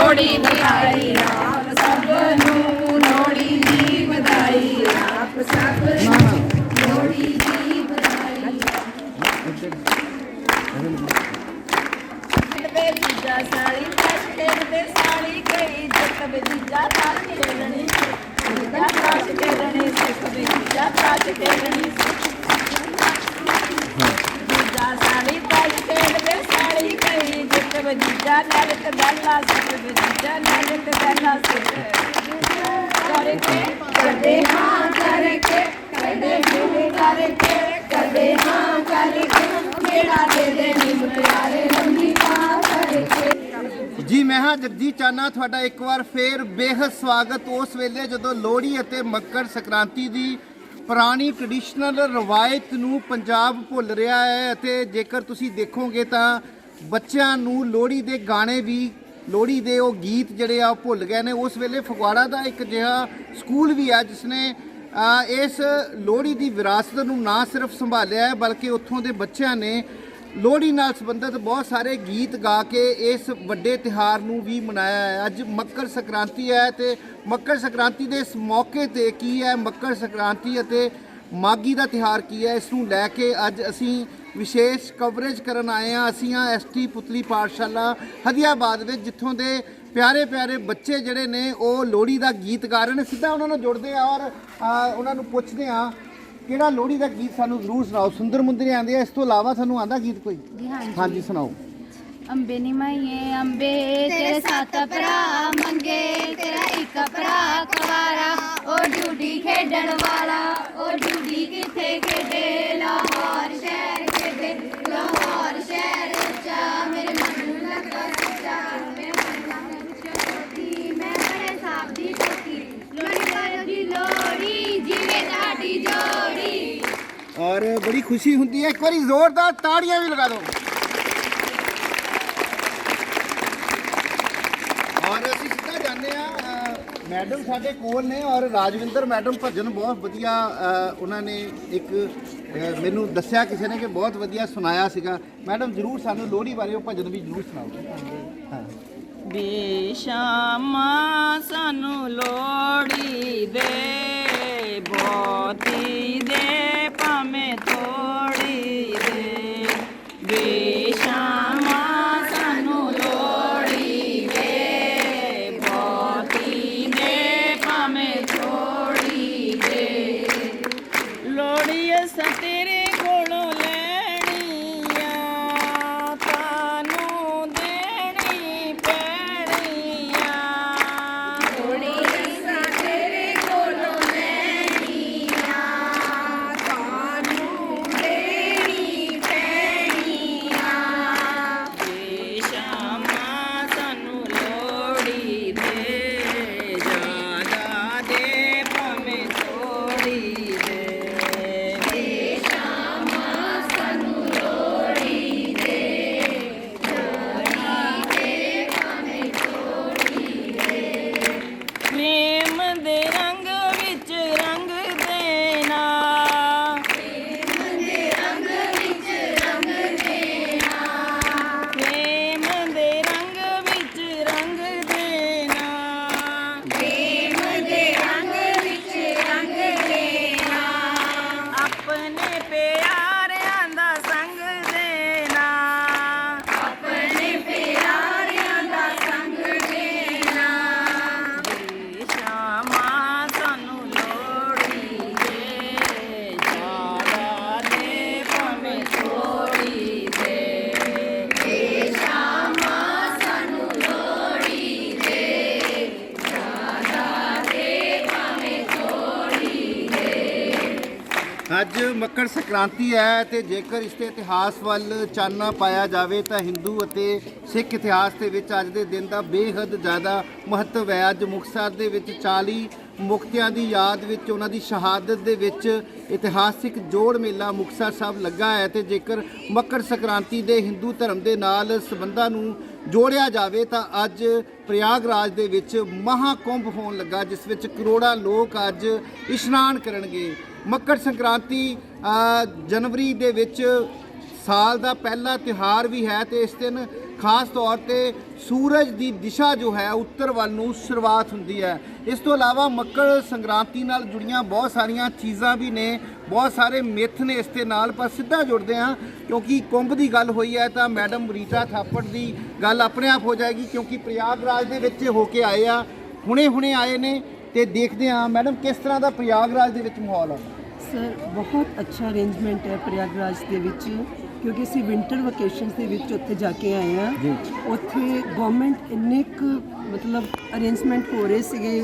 ਲੋੜੀ ਵਧਾਈ ਆਪ ਸਭ ਨੂੰ ਲੋੜੀ ਦੀ ਵਧਾਈ ਆਪ ਸਭ ਨੂੰ ਲੋੜੀ ਦੀ ਵਧਾਈ ਕਿਰਵੇ ਜੀਜਾ ਸਾਲੀ ਕਾਸ਼ ਕਿਰਵੇ ਸਾਲੀ ਕਈ ਜਤਵੇ ਜੀਜਾ ਸਾਲ ਮਿਲਣੀ ਜੀਜਾ ਕਾਸ਼ ਕਿਰਣੀ ਸਿੱਖ ਵੀ ਜੀਜਾ ਕਾਸ਼ ਕਿਰਣੀ ਜੀਜਾ ਸਾਲੀ ਕਾਸ਼ ਕਿਰਵੇ ਕਹੀ ਜਿੱਤ ਵਜੀਜਾ ਨੈਲਤ ਬੈਲਾ ਸਿੱਟ ਵਜੀਜਾ ਨੈਲਤ ਬੈਲਾ ਸਿੱਟ ਕਰਕੇ ਕਰਦੇ ਹਾਂ ਕਰਕੇ ਕਰਦੇ ਹਾਂ ਕਰਕੇ ਕਰਦੇ ਹਾਂ ਕਰਕੇ ਮੇਰਾ ਦੇ ਦੇ ਨੀ ਮੁਟਿਆਰੇ ਲੰਮੀ ਪਾ ਕਰਕੇ ਜੀ, ਮੈਂ ਹਾਂ ਜਗਜੀਤ ਚਾਨਾ ਤੁਹਾਡਾ ਇੱਕ ਵਾਰ ਫੇਰ ਬੇਹੱਦ ਸਵਾਗਤ। ਉਸ ਵੇਲੇ ਜਦੋਂ ਲੋਹੜੀ ਅਤੇ ਮੱਕਰ ਸੰਕ੍ਰਾਂਤੀ ਦੀ ਪੁਰਾਣੀ ਟ੍ਰੈਡੀਸ਼ਨਲ ਰਵਾਇਤ ਨੂੰ ਪੰਜਾਬ ਭੁੱਲ ਰਿਹਾ ਹੈ ਅਤੇ ਜੇਕਰ ਤੁਸੀਂ ਦੇਖੋਗੇ ਤਾਂ ਬੱਚਿਆਂ ਨੂੰ ਲੋਹੜੀ ਦੇ ਗਾਣੇ ਵੀ, ਲੋਹੜੀ ਦੇ ਉਹ ਗੀਤ ਜਿਹੜੇ ਆ ਉਹ ਭੁੱਲ ਗਏ ਨੇ। ਉਸ ਵੇਲੇ ਫਗਵਾੜਾ ਦਾ ਇੱਕ ਜਿਹਾ ਸਕੂਲ ਵੀ ਆ ਜਿਸ ਨੇ ਇਸ ਲੋਹੜੀ ਦੀ ਵਿਰਾਸਤ ਨੂੰ ਨਾ ਸਿਰਫ ਸੰਭਾਲਿਆ ਹੈ, ਬਲਕਿ ਉੱਥੋਂ ਦੇ ਬੱਚਿਆਂ ਨੇ ਲੋਹੜੀ ਨਾਲ ਸੰਬੰਧਿਤ ਬਹੁਤ ਸਾਰੇ ਗੀਤ ਗਾ ਕੇ ਇਸ ਵੱਡੇ ਤਿਹਾਰ ਨੂੰ ਵੀ ਮਨਾਇਆ ਹੈ। ਅੱਜ ਮੱਕਰ ਸੰਕ੍ਰਾਂਤੀ ਹੈ ਤੇ ਮੱਕਰ ਸੰਕ੍ਰਾਂਤੀ ਦੇ ਇਸ ਮੌਕੇ ਤੇ ਕੀ ਹੈ? ਮੱਕਰ ਸੰਕ੍ਰਾਂਤੀ ਅਤੇ ਮਾਗੀ ਦਾ ਤਿਹਾਰ ਕੀ ਹੈ? ਇਸ ਨੂੰ ਲੈ ਕੇ ਅੱਜ ਅਸੀਂ ਵਿਸ਼ੇਸ਼ ਕਵਰੇਜ ਕਰਨ ਆਏ ਹਾਂ। ਅਸੀਂ ਆ ਐਸਟੀ ਪੁਤਲੀ ਪਾਠਸ਼ਾਲਾ ਹਦੀਆਬਾਦ ਵਿੱਚ ਜਿੱਥੋਂ ਦੇ ਪਿਆਰੇ ਪਿਆਰੇ ਬੱਚੇ ਜਿਹੜੇ ਨੇ ਉਹ ਲੋਹੜੀ ਦਾ ਗੀਤ ਗਾ ਰਹੇ ਨੇ। ਸਿੱਧਾ ਉਹਨਾਂ ਨੂੰ ਜੁੜਦੇ ਆ ਔਰ ਉਹਨਾਂ ਨੂੰ ਪੁੱਛਦੇ ਆ ਕਿਹੜਾ ਲੋਹੜੀ ਦਾ ਗੀਤ ਸਾਨੂੰ ਜ਼ਰੂਰ ਸੁਣਾਓ? ਸੁੰਦਰ ਮੁੰਦਰੀ ਆਂਦੇ ਆ ਇਸ ਤੋਂ ਇਲਾਵਾ ਸਾਨੂੰ ਆਂਦਾ ਗੀਤ ਕੋਈ? ਹਾਂਜੀ ਸੁਣਾਓ। ਅੰਬੇ ਨੀ ਮਾਈਏ ਅੰਬੇ ਤੇਰੇ ਸੱਤ ਭਰਾ ਮੰਗੇ ਤੇਰਾ ਇੱਕ ਭਰਾ ਕੁਵਾਰਾ ਉਹ ਡਿਊਟੀ ਖੇਡਣ ਵਾਲਾ ਉਹ ਡਿਊਟੀ ਕਿੱਥੇ ਖੇਡੇ ਲਾਹੌਰ ਸ਼ਹਿਰ ਖੇਡੇ ਲਾਹੌਰ ਸ਼ਹਿਰ ਉੱਚਾ ਮੇਰੇ ਮਨ ਨੂੰ ਲੱਗਾ ਸੱਚਾ ਮੇਰੇ ਮਨ ਨੂੰ ਲੱਗਾ ਚੋਟੀ ਮੈਂ ਬੜੇ ਸਾਬ ਦੀ ਟੋਕੀ ਲੋੜੀ ਵਾਲੋ ਦੀ ਲੋੜੀ ਤੁਹਾਡੀ ਜੋੜੀ। ਔਰ ਬੜੀ ਖੁਸ਼ੀ ਹੁੰਦੀ ਹੈ। ਇੱਕ ਵਾਰੀ ਜ਼ੋਰਦਾਰ ਤਾੜੀਆਂ ਵੀ ਲਗਾ ਦਿਓ। ਔਰ ਅਸੀਂ ਸਿੱਧਾ ਜਾਂਦੇ ਆ ਮੈਡਮ ਸਾਡੇ ਕੋਲ ਨੇ ਔਰ ਰਾਜਵਿੰਦਰ ਮੈਡਮ ਭਜਨ ਬਹੁਤ ਵਧੀਆ ਅ, ਉਹਨਾਂ ਨੇ ਇੱਕ ਅ, ਮੈਨੂੰ ਦੱਸਿਆ ਕਿਸੇ ਨੇ ਕਿ ਬਹੁਤ ਵਧੀਆ ਸੁਣਾਇਆ ਸੀਗਾ। ਮੈਡਮ ਜਰੂਰ ਸਾਨੂੰ ਲੋਹੜੀ ਬਾਰੇ ਉਹ ਭਜਨ ਵੀ ਜਰੂਰ ਸੁਣਾਓ। ਹਾਂ। ਵੀ ਸ਼ਾਮਾਂ ਸਾਨੂੰ ਲੋੜੀ ਦੇ ਬਹੁਤੀ ਅੱਜ ਮੱਕਰ ਸੰਕ੍ਰਾਂਤੀ ਹੈ ਤੇ ਜੇਕਰ ਇਸ ਦੇ ਇਤਿਹਾਸ ਵੱਲ ਚਾਨਣਾ ਪਾਇਆ ਜਾਵੇ ਤਾਂ ਹਿੰਦੂ ਅਤੇ ਸਿੱਖ ਇਤਿਹਾਸ ਦੇ ਵਿੱਚ ਅੱਜ ਦੇ ਦਿਨ ਦਾ ਬੇਹੱਦ ਜ਼ਿਆਦਾ ਮਹੱਤਵ ਹੈ। ਅੱਜ ਮੁਕਤਸਰ ਦੇ ਵਿੱਚ 40 ਮੁਕਤਿਆਂ ਦੀ ਯਾਦ ਵਿੱਚ ਉਹਨਾਂ ਦੀ ਸ਼ਹਾਦਤ ਦੇ ਵਿੱਚ ਇਤਿਹਾਸਿਕ ਜੋੜ ਮੇਲਾ ਮੁਕਤਸਰ ਸਾਹਿਬ ਲੱਗਾ ਹੈ ਤੇ ਜੇਕਰ ਮੱਕਰ ਸੰਕ੍ਰਾਂਤੀ ਦੇ ਹਿੰਦੂ ਧਰਮ ਦੇ ਨਾਲ ਸੰਬੰਧਾਂ ਨੂੰ ਜੋੜਿਆ ਜਾਵੇ ਤਾਂ ਅੱਜ ਪ੍ਰਯਾਗਰਾਜ ਦੇ ਵਿੱਚ ਮਹਾਕੁੰਭ ਹੋਣ ਲੱਗਾ, ਜਿਸ ਵਿੱਚ ਕਰੋੜਾਂ ਲੋਕ ਅੱਜ ਇਸ਼ਨਾਨ ਕਰਨਗੇ। ਮੱਕਰ ਸੰਕ੍ਰਾਂਤੀ ਜਨਵਰੀ ਦੇ ਵਿੱਚ ਸਾਲ ਦਾ ਪਹਿਲਾ ਤਿਉਹਾਰ ਵੀ ਹੈ ਤੇ ਇਸ ਦਿਨ ਖਾਸ ਤੌਰ ਤੇ ਸੂਰਜ ਦੀ ਦਿਸ਼ਾ ਜੋ ਹੈ ਉੱਤਰ ਵੱਲ ਨੂੰ ਸ਼ੁਰੂਆਤ ਹੁੰਦੀ ਹੈ। ਇਸ ਤੋਂ ਇਲਾਵਾ ਮੱਕਰ ਸੰਕ੍ਰਾਂਤੀ ਨਾਲ ਜੁੜੀਆਂ ਬਹੁਤ ਸਾਰੀਆਂ ਚੀਜ਼ਾਂ ਵੀ ਨੇ, ਬਹੁਤ ਸਾਰੇ ਮਿੱਥ ਨੇ ਇਸ ਦੇ ਨਾਲ, ਪਰ ਸਿੱਧਾ ਜੁੜਦੇ ਹਾਂ, ਕਿਉਂਕਿ ਕੁੰਭ ਦੀ ਗੱਲ ਹੋਈ ਹੈ ਤਾਂ ਮੈਡਮ ਰੀਟਾ ਥਾਪੜ ਦੀ ਗੱਲ ਆਪਣੇ ਆਪ ਹੋ ਜਾਏਗੀ, ਕਿਉਂਕਿ ਪ੍ਰਯਾਗਰਾਜ ਦੇ ਵਿੱਚ ਹੋ ਕੇ ਆਏ ਆ, ਹੁਣੇ ਹੁਣੇ ਆਏ ਨੇ, ਤੇ ਦੇਖਦੇ ਹਾਂ ਮੈਡਮ ਕਿਸ ਤਰ੍ਹਾਂ ਦਾ ਪ੍ਰਯਾਗਰਾਜ ਦੇ ਵਿੱਚ ਮਾਹੌਲ ਆ। ਸਰ, ਬਹੁਤ ਅੱਛਾ ਅਰੇਂਜਮੈਂਟ ਹੈ ਪ੍ਰਯਾਗਰਾਜ ਦੇ ਵਿੱਚ। ਕਿਉਂਕਿ ਅਸੀਂ ਵਿੰਟਰ ਵਕੇਸ਼ਨਸ ਦੇ ਵਿੱਚ ਉੱਥੇ ਜਾ ਕੇ ਆਏ ਆ। ਉੱਥੇ ਗਵਰਨਮੈਂਟ ਇੰਨੇ ਕੁ ਮਤਲਬ ਅਰੇਂਜਮੈਂਟ ਹੋ ਰਹੇ ਸੀਗੇ।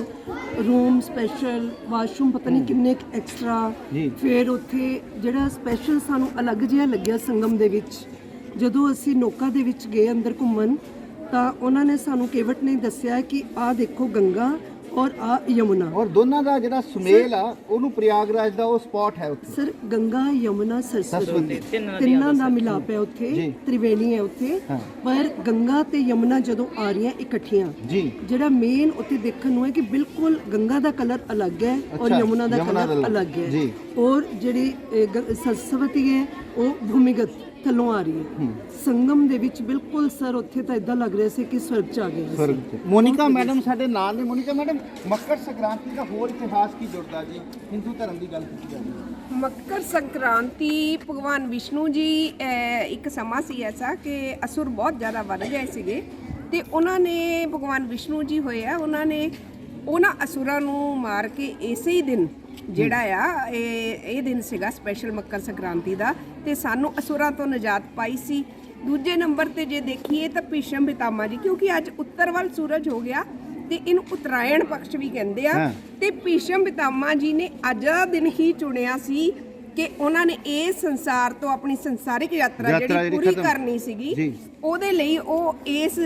ਰੂਮ ਸਪੈਸ਼ਲ ਵਾਸ਼ਰੂਮ ਪਤਾ ਨਹੀਂ ਕਿੰਨੇ ਐਕਸਟਰਾ ਜੀ। ਫਿਰ ਉੱਥੇ ਜਿਹੜਾ ਸਪੈਸ਼ਲ ਸਾਨੂੰ ਅਲੱਗ ਜਿਹਾ ਲੱਗਿਆ ਸੰਗਮ ਦੇ ਵਿੱਚ। ਜਦੋਂ ਅਸੀਂ ਨੋਕਾ ਦੇ ਵਿੱਚ ਗਏ ਅੰਦਰ ਘੁੰਮਣ ਤਾਂ ਉਹਨਾਂ ਨੇ ਸਾਨੂੰ ਕੇਵਟ ਨੇ ਦੱਸਿਆ ਕਿ ਆਹ ਦੇਖੋ ਗੰਗਾ ਔਰ ਆ ਯਮੁਨਾ ਔਰ ਦੋਨਾਂ ਦਾ ਜਿਹੜਾ ਸੁਮੇਲ ਆ ਉਹਨੂੰ ਪ੍ਰਯਾਗਰਾਜ ਦਾ ਉਹ ਸਪੌਟ ਹੈ ਉੱਥੇ ਸਰ ਗੰਗਾ ਯਮੁਨਾ ਸਰਸਵਤੀ। ਤਿੰਨਾਂ ਦਾ ਮਿਲਾਪ ਹੈ ਉੱਥੇ। ਤ੍ਰਿਵੇਣੀ ਹੈ ਉੱਥੇ। ਪਰ ਗੰਗਾ ਤੇ ਯਮੁਨਾ ਜਦੋਂ ਆ ਰਹੀਆਂ ਇਕੱਠੀਆਂ ਜੀ ਜਿਹੜਾ ਮੇਨ ਉੱਥੇ ਦੇਖਣ ਨੂੰ ਹੈ ਕਿ ਬਿਲਕੁਲ ਗੰਗਾ ਦਾ ਕਲਰ ਅਲੱਗ ਹੈ ਔਰ ਯਮੁਨਾ ਦਾ ਕਲਰ ਅਲੱਗ। ਹੈ ਜੀ। ਔਰ ਜਿਹੜੀ ਸਰਸਵਤੀ ਹੈ ਉਹ ਭੂਮਿਗਤ ਥੱਲੋਂ ਆ ਰਹੀ ਹੈ। ਸੰਗਮ ਦੇ ਵਿੱਚ ਬਿਲਕੁਲ ਸਰ ਉੱਥੇ ਤਾਂ ਇਦਾਂ ਲੱਗ ਰਿਹਾ ਸੀ ਕਿ ਸਵਰਗ ਚ ਆ ਗਏ ਅਸੀਂ। ਮੋਨਿਕਾ ਮੈਡਮ ਸਾਡੇ ਨਾਲ ਨੇ। ਮੋਨਿਕਾ ਮੈਡਮ ਮੱਕਰ ਸੰਕ੍ਰਾਂਤੀ ਦਾ ਹੋਰ ਇਤਿਹਾਸ ਕੀ ਜੁੜਦਾ ਜੀ? ਹਿੰਦੂ ਧਰਮ ਦੀ ਗੱਲ ਕੀਤੀ ਜਾਂਦੀ ਹੈ ਮਕਰ ਸੰਕ੍ਰਾਂਤੀ ਭਗਵਾਨ ਵਿਸ਼ਨੂੰ ਜੀ ਅਹ, ਇੱਕ ਸਮਾਂ ਸੀ ਐਸਾ ਕਿ ਅਸੁਰ ਬਹੁਤ ਜ਼ਿਆਦਾ ਵੱਧ ਗਏ ਸੀਗੇ ਤੇ ਉਹਨਾਂ ਨੇ ਭਗਵਾਨ ਵਿਸ਼ਨੂੰ ਜੀ ਹੋਏ ਆ। ਉਹਨਾਂ ਨੇ ਉਹਨਾਂ ਅਸੁਰਾਂ ਨੂੰ ਮਾਰ ਕੇ ਇਸੇ ਹੀ ਦਿਨ ਜਿਹੜਾ ਆ ਇਹ ਇਹ ਦਿਨ ਸੀਗਾ ਸਪੈਸ਼ਲ ਮਕਰ ਸੰਕ੍ਰਾਂਤੀ ਦਾ ਤੇ ਸਾਨੂੰ ਅਸੁਰਾਂ ਤੋਂ ਨਿਜਾਤ ਪਾਈ ਸੀ ਦੂਜੇ ਨੰਬਰ ਤੇ ਜੇ ਦੇਖੀਏ ਤਾਂ ਭੀਸ਼ਮ ਪਿਤਾਮਾ ਜੀ ਕਿਉਂਕਿ ਅੱਜ ਉੱਤਰ ਵੱਲ ਸੂਰਜ ਹੋ ਗਿਆ ਤੇ ਇਹਨੂੰ ਉਤਰਾਇਣ ਪਕਸ਼ ਵੀ ਕਹਿੰਦੇ ਆ। ਤੇ ਭੀਸ਼ਮ ਪਿਤਾਮਾ ਜੀ ਨੇ ਅੱਜ ਦਾ ਦਿਨ ਹੀ ਚੁਣਿਆ ਸੀ ਕਿ ਉਹਨਾਂ ਨੇ ਇਸ ਸੰਸਾਰ ਤੋਂ ਆਪਣੀ ਸੰਸਾਰਿਕ ਯਾਤਰਾ ਜਿਹੜੀ ਪੂਰੀ ਕਰਨੀ ਸੀਗੀ। ਉਹਦੇ ਲਈ ਉਹ ਇਸ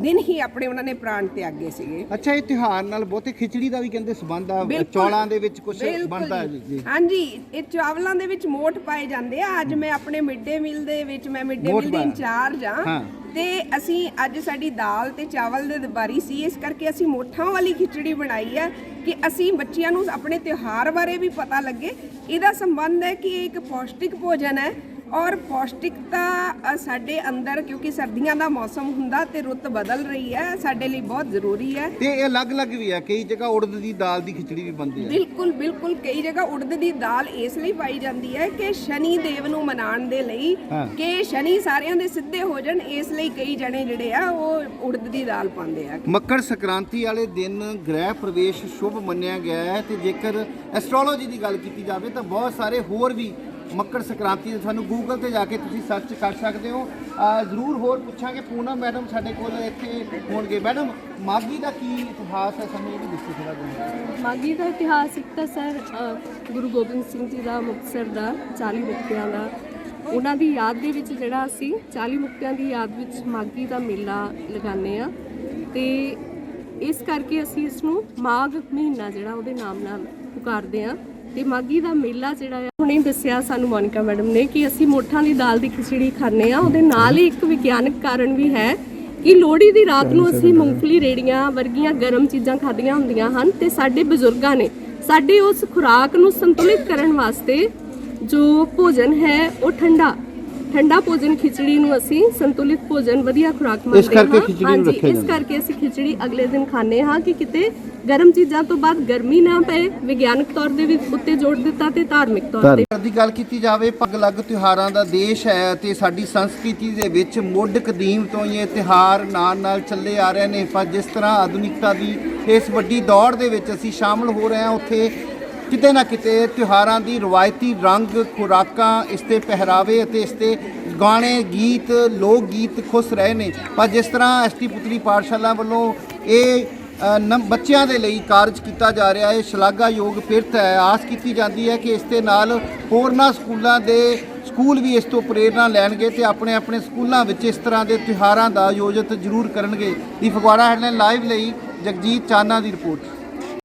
ਦਿਨ ਹੀ ਆਪਣੇ ਉਹਨਾਂ ਨੇ ਪ੍ਰਾਣ ਤਿਆਗੇ ਸੀਗੇ। ਅੱਛਾ ਇਹ ਤਿਉਹਾਰ ਨਾਲ ਬਹੁਤੇ ਖਿਚੜੀ ਦਾ ਵੀ ਕਹਿੰਦੇ ਸਬੰਧ ਆ ਬਿਲਕੁਲ। ਚੌਲਾਂ ਦੇ ਵਿੱਚ ਕੁਝ ਬਿਲਕੁਲ ਬਣਦਾ ਹੈ ਜੀ ਜੀ। ਹਾਂਜੀ ਇਹ ਚਾਵਲਾਂ ਦੇ ਵਿੱਚ ਮੋਠ ਪਾਏ ਜਾਂਦੇ ਆ। ਅੱਜ ਮੈਂ ਆਪਣੇ ਮਿੱਡੇ ਮੀਲ ਦੇ ਵਿੱਚ ਮੈਂ ਮਿੱਡੇ ਮੋਠ ਮੀਲ ਦੀ ਪਾਇਆ। ਇੰਚਾਰਜ ਹਾਂ। ਆ ਤੇ ਅਸੀਂ ਅੱਜ ਸਾਡੀ ਦਾਲ ਤੇ ਚਾਵਲ ਦੇ ਦੁਬਾਰੀ ਸੀ। ਇਸ ਕਰਕੇ ਅਸੀਂ ਮੋਠਾਂ ਵਾਲੀ ਖਿਚੜੀ ਬਣਾਈ ਹੈ ਕਿ ਅਸੀਂ ਬੱਚਿਆਂ ਨੂੰ ਆਪਣੇ ਤਿਉਹਾਰ ਬਾਰੇ ਵੀ ਪਤਾ ਲੱਗੇ। ਇਹਦਾ ਸੰਬੰਧ ਹੈ ਕਿ ਇਹ ਇੱਕ ਪੌਸ਼ਟਿਕ ਭੋਜਨ ਹੈ। ਔਰ ਪੌਸ਼ਟਿਕਤਾ ਸਾਡੇ ਅੰਦਰ ਕਿਉਂਕਿ ਸਰਦੀਆਂ ਦਾ ਮੌਸਮ ਹੁੰਦਾ ਤੇ ਰੁੱਤ ਬਦਲ ਰਹੀ ਹੈ ਸਾਡੇ ਲਈ ਬਹੁਤ ਜ਼ਰੂਰੀ ਹੈ। ਤੇ ਇਹ ਅਲੱਗ-ਅਲੱਗ ਵੀ ਆ ਕਈ ਜਗ੍ਹਾ ਉੜਦ ਦੀ ਦਾਲ ਦੀ ਖਿਚੜੀ ਵੀ ਬਣਦੀ ਹੈ। ਬਿਲਕੁਲ ਬਿਲਕੁਲ ਕਈ ਜਗ੍ਹਾ ਉੜਦ ਦੀ ਦਾਲ ਇਸ ਲਈ ਪਾਈ ਜਾਂਦੀ ਹੈ ਕਿ ਸ਼ਨੀ ਦੇਵ ਨੂੰ ਮਨਾਉਣ ਦੇ ਲਈ ਹਾਂ। ਕਿ ਸ਼ਨੀ ਸਾਰਿਆਂ ਦੇ ਸਿੱਧੇ ਹੋ ਜਾਣ ਇਸ ਲਈ ਕਈ ਜਣੇ ਜਿਹੜੇ ਆ ਉਹ ਉੜਦ ਦੀ ਦਾਲ ਪਾਉਂਦੇ ਆ। ਮੱਕਰ ਸੰਕ੍ਰਾਂਤੀ ਵਾਲੇ ਦਿਨ ਗ੍ਰਹਿ ਪ੍ਰਵੇਸ਼ ਸ਼ੁਭ ਮੰਨਿਆ ਗਿਆ ਹੈ ਤੇ ਜੇਕਰ ਐਸਟ੍ਰੋਲੋਜੀ ਦੀ ਗੱਲ ਕੀਤੀ ਜਾਵੇ ਤਾਂ ਬਹੁਤ ਸਾਰੇ ਹੋਰ ਵੀ ਮੱਕਰ ਸੰਕ੍ਰਾਂਤੀ ਸਾਨੂੰ ਗੂਗਲ ਤੇ ਜਾ ਕੇ ਤੁਸੀਂ ਸਰਚ ਕਰ ਸਕਦੇ ਹੋ। ਜ਼ਰੂਰ ਹੋਰ ਪੁੱਛਾਂਗੇ। ਪੂਨਾ ਮੈਡਮ ਸਾਡੇ ਕੋਲ ਇੱਥੇ ਹੋਣਗੇ। ਮੈਡਮ ਮਾਗੀ ਦਾ ਕੀ ਇਤਿਹਾਸ ਹੈ? ਸਾਨੂੰ ਇਹ ਵੀ ਦੱਸੋ ਥੋੜਾ ਜਿਹਾ। ਮਾਗੀ ਦਾ ਇਤਿਹਾਸ ਇੱਕ ਤਾਂ ਸਰ ਗੁਰੂ ਗੋਬਿੰਦ ਸਿੰਘ ਜੀ ਦਾ ਮੁਕਤਸਰ ਦਾ 40 ਮੁਕਤਿਆਂ ਦਾ। ਉਹਨਾਂ ਦੀ ਯਾਦ ਦੇ ਵਿੱਚ ਜਿਹੜਾ ਅਸੀਂ 40 ਮੁਕਤਿਆਂ ਦੀ ਯਾਦ ਵਿੱਚ ਮਾਗੀ ਦਾ ਮੇਲਾ ਲਗਾਉਂਦੇ ਆ ਤੇ ਇਸ ਕਰਕੇ ਅਸੀਂ ਇਸ ਨੂੰ ਮਾਘ ਮਹੀਨਾ ਜਿਹੜਾ ਉਹਦੇ ਨਾਮ ਨਾਲ ਪੁਕਾਰਦੇ ਆ ਤੇ ਮਾਗੀ ਦਾ ਮੇਲਾ ਜਿਹੜਾ ਆ, ਹੁਣੇ ਦੱਸਿਆ ਸਾਨੂੰ ਮੋਨਿਕਾ ਮੈਡਮ ਨੇ ਕਿ ਅਸੀਂ ਮੋਠਾਂ ਦੀ ਦਾਲ ਦੀ ਖਿਚੜੀ ਖਾਂਦੇ ਆ ਉਹਦੇ ਨਾਲ ਹੀ ਇੱਕ ਵਿਗਿਆਨਕ ਕਾਰਨ ਵੀ ਹੈ ਕਿ ਲੋਹੜੀ ਦੀ ਰਾਤ ਨੂੰ ਅਸੀਂ ਮੂੰਗਫਲੀ ਰੇੜੀਆਂ ਵਰਗੀਆਂ ਗਰਮ ਚੀਜ਼ਾਂ ਖਾਧੀਆਂ ਹੁੰਦੀਆਂ ਹਨ ਤੇ ਸਾਡੇ ਬਜ਼ੁਰਗਾਂ ਨੇ ਸਾਡੇ ਉਸ ਖੁਰਾਕ ਨੂੰ ਸੰਤੁਲਿਤ ਕਰਨ ਵਾਸਤੇ ਜੋ ਭੋਜਨ ਹੈ, ਉਹ ਠੰਡਾ ਠੰਡਾ ਭੋਜਨ ਖਿਚੜੀ ਨੂੰ ਅਸੀਂ ਸੰਤੁਲਿਤ ਭੋਜਨ ਵਧੀਆ ਖੁਰਾਕ ਮੰਨਦੇ ਹਾਂ। ਕਰਕੇ ਖਿਚੜੀ ਨੂੰ ਰੱਖਿਆ ਇਸ। ਕਰਕੇ ਅਸੀਂ ਖਿਚੜੀ ਅਗਲੇ ਦਿਨ ਖਾਂਦੇ ਹਾਂ ਕਿ ਕਿਤੇ ਗਰਮ ਚੀਜ਼ਾਂ ਤੋਂ ਬਾਅਦ ਗਰਮੀ ਨਾ ਪਏ ਵਿਗਿਆਨਕ ਤੌਰ ਦੇ ਵੀ ਉੱਤੇ ਜੋੜ ਦਿੱਤਾ ਤੇ ਧਾਰਮਿਕ ਤੌਰ ਤੇ। ਦੀ ਗੱਲ ਕੀਤੀ ਜਾਵੇ ਪਗ-ਲੱਗ ਤਿਉਹਾਰਾਂ ਦਾ ਦੇਸ਼ ਹੈ ਤੇ ਸਾਡੀ ਸੰਸਕ੍ਰਿਤੀ ਦੇ ਵਿੱਚ ਮੁੱਢ ਕਦੀਮ ਤੋਂ ਹੀ ਇਹ ਤਿਉਹਾਰ ਨਾਲ-ਨਾਲ ਚੱਲੇ ਆ ਰਹੇ ਨੇ। ਪਰ ਜਿਸ ਤਰ੍ਹਾਂ ਆਧੁਨਿਕਤਾ ਦੀ ਇਸ ਵੱਡੀ ਦੌੜ ਦੇ ਵਿੱਚ ਅਸੀਂ ਸ਼ਾਮਲ ਹੋ ਰਹੇ ਹਾਂ ਉੱਥੇ ਕਿਤੇ ਨਾ ਕਿਤੇ ਤਿਉਹਾਰਾਂ ਦੀ ਰਵਾਇਤੀ ਰੰਗ ਖੁਰਾਕਾਂ ਇਸ ਤੇ ਪਹਿਰਾਵੇ ਅਤੇ ਇਸ ਤੇ ਗਾਣੇ ਗੀਤ ਲੋਕ ਗੀਤ ਖੁਸ਼ ਰਹੇ ਨੇ। ਪਰ ਜਿਸ ਤਰ੍ਹਾਂ ਐਸਟੀ ਪੁਤਲੀ ਪਾਠਸ਼ਾਲਾ ਵੱਲੋਂ ਇਹ ਅ, ਬੱਚਿਆਂ ਦੇ ਲਈ ਕਾਰਜ ਕੀਤਾ ਜਾ ਰਿਹਾ ਹੈ ਸ਼ਲਾਘਾਯੋਗ ਪਿਰਤ ਹੈ ਆਸ ਕੀਤੀ ਜਾਂਦੀ ਹੈ ਕਿ ਇਸ ਦੇ ਨਾਲ ਹੋਰਨਾਂ ਸਕੂਲਾਂ ਦੇ ਸਕੂਲ ਵੀ ਇਸ ਤੋਂ ਪ੍ਰੇਰਣਾ ਲੈਣਗੇ ਤੇ ਆਪਣੇ ਆਪਣੇ ਸਕੂਲਾਂ ਵਿੱਚ ਇਸ ਤਰ੍ਹਾਂ ਦੇ ਤਿਉਹਾਰਾਂ ਦਾ ਆਯੋਜਿਤ ਜ਼ਰੂਰ ਕਰਨਗੇ। ਦੀ ਫਗਵਾੜਾ ਹੈਡਲਾਈਨ ਲਾਈਵ ਲਈ ਜਗਜੀਤ ਚਾਨਾ ਦੀ ਰਿਪੋਰਟ।